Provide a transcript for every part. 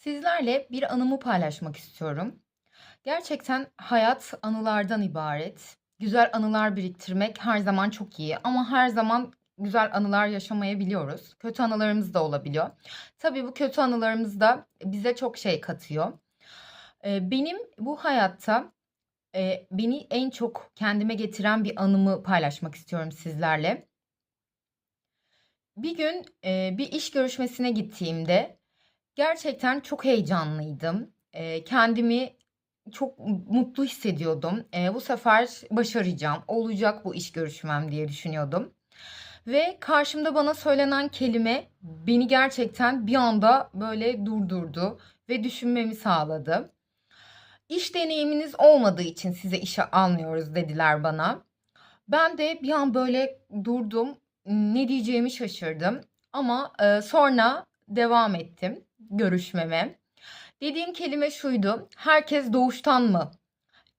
Sizlerle bir anımı paylaşmak istiyorum. Gerçekten hayat anılardan ibaret. Güzel anılar biriktirmek her zaman çok iyi ama her zaman güzel anılar yaşamayabiliyoruz. Kötü anılarımız da olabiliyor. Tabii bu kötü anılarımız da bize çok şey katıyor. Eee, benim bu hayatta, eee, beni en çok kendime getiren bir anımı paylaşmak istiyorum sizlerle. Bir gün, eee, bir iş görüşmesine gittiğimde gerçekten çok heyecanlıydım. Eee, kendimi çok mutlu hissediyordum. Eee, bu sefer başaracağım, olacak bu iş görüşmem diye düşünüyordum. Ve karşımda bana söylenen kelime beni gerçekten bir anda böyle durdurdu ve düşünmemi sağladı. "İş deneyiminiz olmadığı için sizi işe almıyoruz." dediler bana. Ben de bir an böyle durdum. Ne diyeceğimi şaşırdım ama, eee, sonra devam ettim görüşmeme. Dediğim kelime şuydu: "Herkes doğuştan mı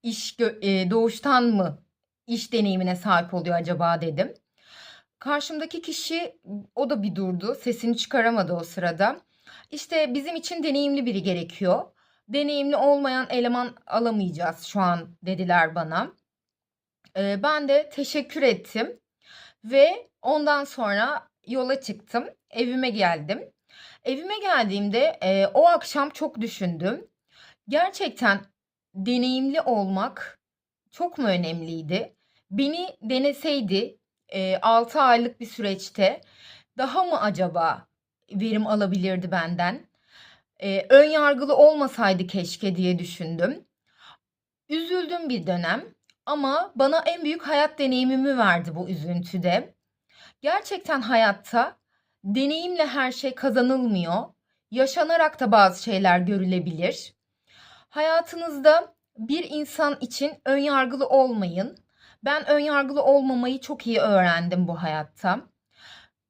iş eee, doğuştan mı iş deneyimine sahip oluyor acaba?" dedim. Karşımdaki kişi, o da bir durdu. Sesini çıkaramadı o sırada. "İşte, bizim için deneyimli biri gerekiyor. Deneyimli olmayan eleman alamayacağız şu an." dediler bana. Eee, ben de teşekkür ettim ve ondan sonra yola çıktım. Evime geldim. Evime geldiğimde, eee, o akşam çok düşündüm. Gerçekten deneyimli olmak çok mu önemliydi? Beni deneseydi, eee, 6 aylık bir süreçte daha mı acaba verim alabilirdi benden? Eee, ön yargılı olmasaydı keşke diye düşündüm. Üzüldüm bir dönem ama bana en büyük hayat deneyimimi verdi bu üzüntü de. Gerçekten hayatta deneyimle her şey kazanılmıyor. Yaşanarak da bazı şeyler görülebilir. Hayatınızda bir insan için ön yargılı olmayın. Ben ön yargılı olmamayı çok iyi öğrendim bu hayatta.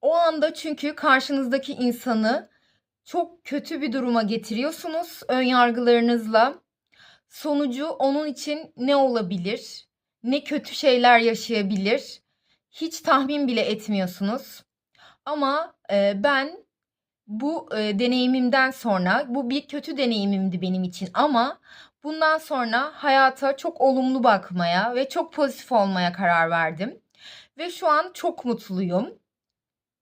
O anda çünkü karşınızdaki insanı çok kötü bir duruma getiriyorsunuz ön yargılarınızla. Sonucu onun için ne olabilir? Ne kötü şeyler yaşayabilir? Hiç tahmin bile etmiyorsunuz. Ama, eee, ben bu, eee, deneyimimden sonra bu bir kötü deneyimimdi benim için ama bundan sonra hayata çok olumlu bakmaya ve çok pozitif olmaya karar verdim ve şu an çok mutluyum.